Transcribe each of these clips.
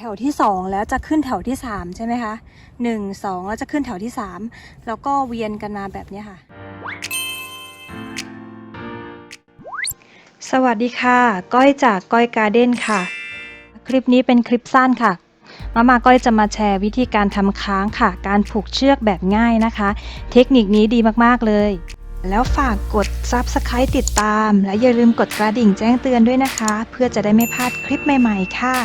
แถวที่ 2 แล้วจะขึ้นแถวที่ 3 ใช่ไหมคะ 1 2 แล้วจะขึ้นแถวที่ 3 แล้วก็เวียนกันมาแบบนี้ค่ะ สวัสดีค่ะ ก้อยจากก้อยการ์เด้นค่ะ คลิปนี้เป็นคลิปสั้นค่ะมามาก้อยจะมาแชร์วิธีการทำค้างค่ะ การผูกเชือกแบบง่ายนะคะ เทคนิคนี้ดีมากๆเลย แล้วฝากกด Subscribe ติดตาม และอย่าลืมกดกระดิ่งแจ้งเตือนด้วยนะคะ เพื่อจะได้ไม่พลาดคลิปใหม่ ๆ ค่ะ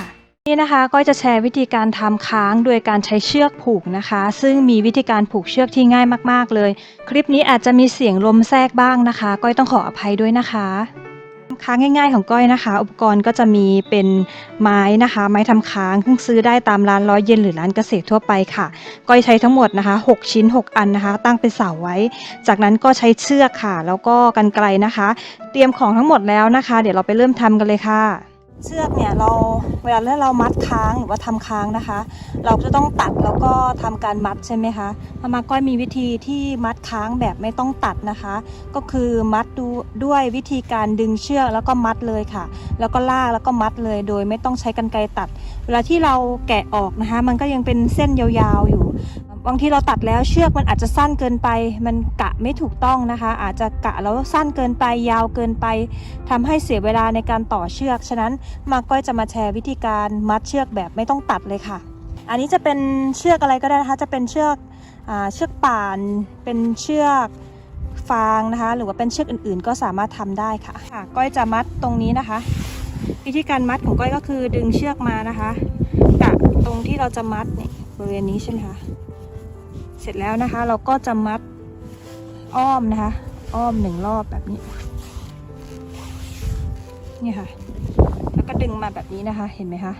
นี่นะคะก็จะแชร์วิธีการทำค้างโดยการใช้เชือกผูกนะคะ ซึ่งมีวิธีการผูกเชือกที่ง่ายมากๆเลย คลิปนี้อาจจะมีเสียงลมแทรกบ้างนะคะ ก้อยต้องขออภัยด้วยนะคะค้างง่าย ๆ ของก้อยนะคะ อุปกรณ์ก็จะมีเป็นไม้นะคะ ไม้ทำค้างซึ่งซื้อได้ตามร้านร้อยเย็นหรือร้านเกษตรทั่วไปค่ะ ก้อยใช้ทั้งหมดนะคะ 6 ชิ้น 6 อันนะคะ ตั้งเป็นเสาไว้ จากนั้นก็ใช้เชือกค่ะ แล้วก็กันไกลนะคะ เตรียมของทั้งหมดแล้วนะคะ เดี๋ยวเราไปเริ่มทำกันเลยค่ะ เชือกเนี่ยเราเวลาเรามัดค้างหรือว่าทำค้างนะคะ เราจะต้องตัดแล้วก็ทำการมัดใช่ไหมคะมามาก้อยมีวิธีที่มัดค้างแบบไม่ต้องตัดนะคะ ก็คือมัดดูด้วยวิธีการดึงเชือกแล้วก็มัดเลยค่ะ แล้วก็ลากแล้วก็มัดเลย โดยไม่ต้องใช้กรรไกรตัด เวลาที่เราแกะออกนะคะ มันก็ยังเป็นเส้นยาวๆอยู่ บางทีเราตัดแล้วเชือกมันอาจจะสั้นเกินไป มันกะไม่ถูกต้องนะคะ อาจจะกะแล้วสั้นเกินไปยาวเกินไปทำให้เสียเวลาในการต่อเชือก ฉะนั้นมาก้อยจะมาแชร์วิธีการมัดเชือกแบบไม่ต้องตัดเลยค่ะ อันนี้จะเป็นเชือกอะไรก็ได้นะคะ จะเป็นเชือกอเชือกป่าน เป็นเชือกฟางนะคะ หรือว่าเป็นเชือกอื่นๆ ก็สามารถทำได้ค่ะค่ะ ก้อยจะมัดตรงนี้นะคะ วิธีการมัดของก้อยก็คือดึงเชือกมานะคะกะตรงที่เราจะมัดเนี่ยบริเวณนี้ใช่ไหมคะ เสร็จแล้วนะคะ เราก็จะมัดอ้อมนะคะ อ้อมหนึ่งรอบแบบนี้นี่ค่ะ แล้วก็ดึงมาแบบนี้นะคะ เห็นไหมคะ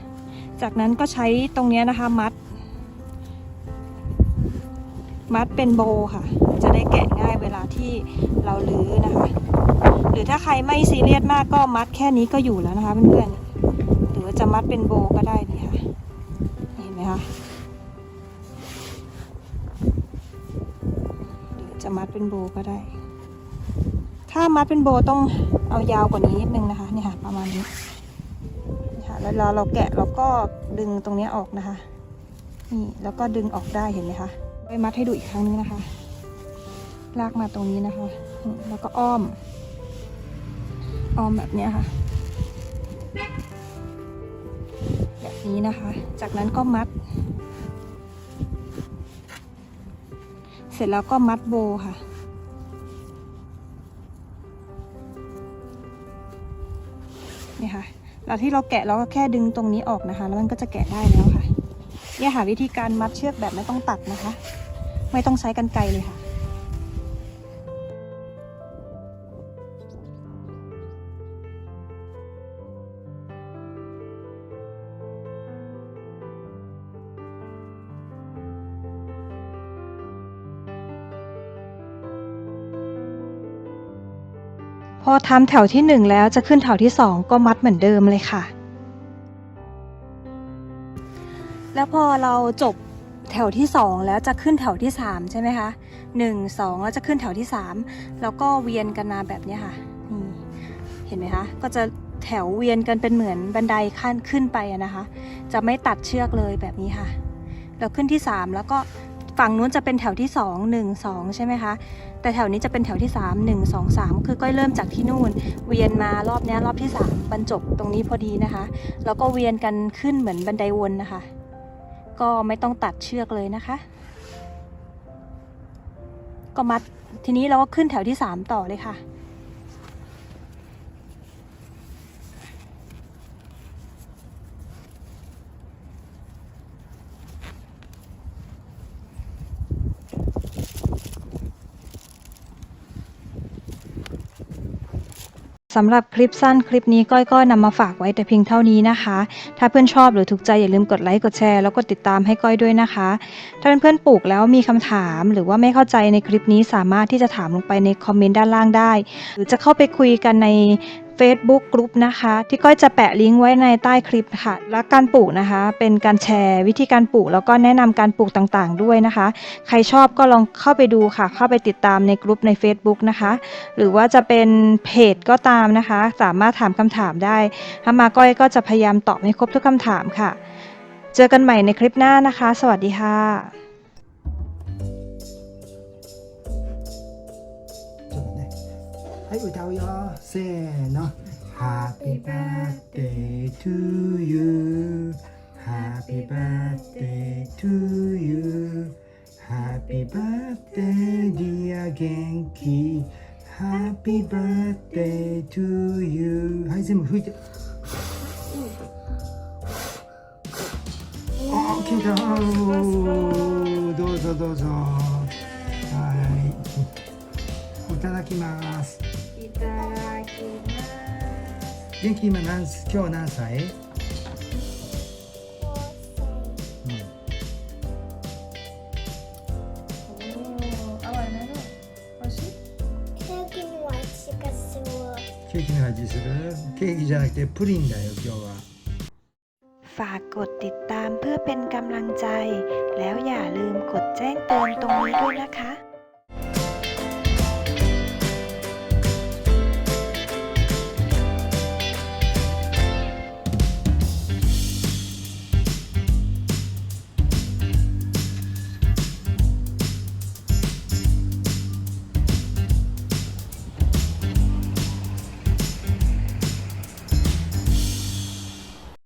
จากนั้นก็ใช้ตรงนี้นะคะมัด มัดเป็นโบค่ะ จะได้แกะง่ายเวลาที่เราลื้อนะคะ หรือถ้าใครไม่ซีเรียสมากก็มัดแค่นี้ก็อยู่แล้วนะคะเพื่อนๆ หรือว่าจะมัดเป็นโบก็ได้นี่ค่ะ เห็นไหมคะ จะมัดเป็นโบก็ได้ ถ้ามัดเป็นโบต้องเอายาวกว่านี้นิดนึงนะคะเนี่ยค่ะประมาณนี้นี่ค่ะแล้วเราเราแกะเราก็ดึงตรงนี้ออกนะคะ นี่แล้วก็ดึงออกได้เห็นไหมคะไปมัดให้ดูอีกครั้งนึงนะคะ ลากมาตรงนี้นะคะ แล้วก็อ้อม อ้อมแบบนี้ค่ะ แบบนี้นะคะ จากนั้นก็มัด เสร็จแล้วก็มัดโบค่ะ นี่ค่ะแล้วที่เราแกะเราก็แค่ดึงตรงนี้ออกนะคะ แล้วมันก็จะแกะได้แล้วค่ะ เนี่ยค่ะวิธีการมัดเชือกแบบไม่ต้องตัดนะคะ ไม่ต้องใช้กันไกรเลยค่ะ พอทำแถวที่หนึ่งแล้วจะขึ้นแถวที่สองก็มัดเหมือนเดิมเลยค่ะ แล้วพอเราจบแถวที่สองแล้วจะขึ้นแถวที่สามใช่ไหมคะหนึ่งสองแล้วจะขึ้นแถวที่สามแล้วก็เวียนกันมาแบบนี้ค่ะนี่เห็นไหมคะ ก็จะแถวเวียนกันเป็นเหมือนบันไดขั้นขึ้นไปนะคะ จะไม่ตัดเชือกเลยแบบนี้ค่ะแล้วขึ้นที่สามแล้วก็ ฝั่งนู้นจะเป็นแถวที่สองหนึ่งสองใช่ไหมคะ แต่แถวนี้จะเป็นแถวที่ 3 1 2 3 คือก้อยเริ่มจากที่นู่น เวียนมารอบนี้รอบที่ 3 บรรจบตรงนี้พอดีนะคะ แล้วก็เวียนกันขึ้นเหมือนบันไดวนนะคะ ก็ไม่ต้องตัดเชือกเลยนะคะ ก็มัดทีนี้เราก็ขึ้นแถวที่ 3 ต่อเลยค่ะ สำหรับคลิปสั้นคลิปนี้ก้อยก็นำมาฝากไว้แต่เพียงเท่านี้นะคะ ถ้าเพื่อนชอบหรือถูกใจอย่าลืมกดไลค์กดแชร์แล้วก็ติดตามให้ก้อยด้วยนะคะ ถ้าเพื่อนๆปลูกแล้วมีคำถามหรือว่าไม่เข้าใจในคลิปนี้สามารถที่จะถามลงไปในคอมเมนต์ด้านล่างได้ หรือจะเข้าไปคุยกันใน Facebook กลุ่มนะคะ ที่ก้อยจะแปะลิงก์ไว้ในใต้คลิปค่ะ และการปลูกนะคะ เป็นการแชร์วิธีการปลูก แล้วก็แนะนำการปลูกต่างๆ ด้วยนะคะ ใครชอบก็ลองเข้าไปดูค่ะ เข้าไปติดตามในกลุ่มใน Facebook นะคะ หรือว่าจะเป็นเพจก็ตามนะคะ สามารถถามคำถามได้ถ้ามาก้อยก็จะพยายามตอบให้ครบทุกคำถามค่ะ เจอกันใหม่ในคลิปหน้านะคะ สวัสดีค่ะ はい、歌うよ。せーの。Happy birthday to you. Happy birthday to you. Happy birthday, dear 元気。Happy birthday to you. はい、全部吹いて。あー、来た。どうぞどうぞ。はい。いただきます。いただきます。元気今何す今日何歳？うん。อร่อยไหมลูกおいしいケーキには味がする。ケーキの味する？ケーキじゃなくてプリンだよ今日は。 ฝากกดติดตามเพื่อเป็นกำลังใจ แล้วอย่าลืมกดแจ้งเตือนตรงนี้ด้วยนะคะ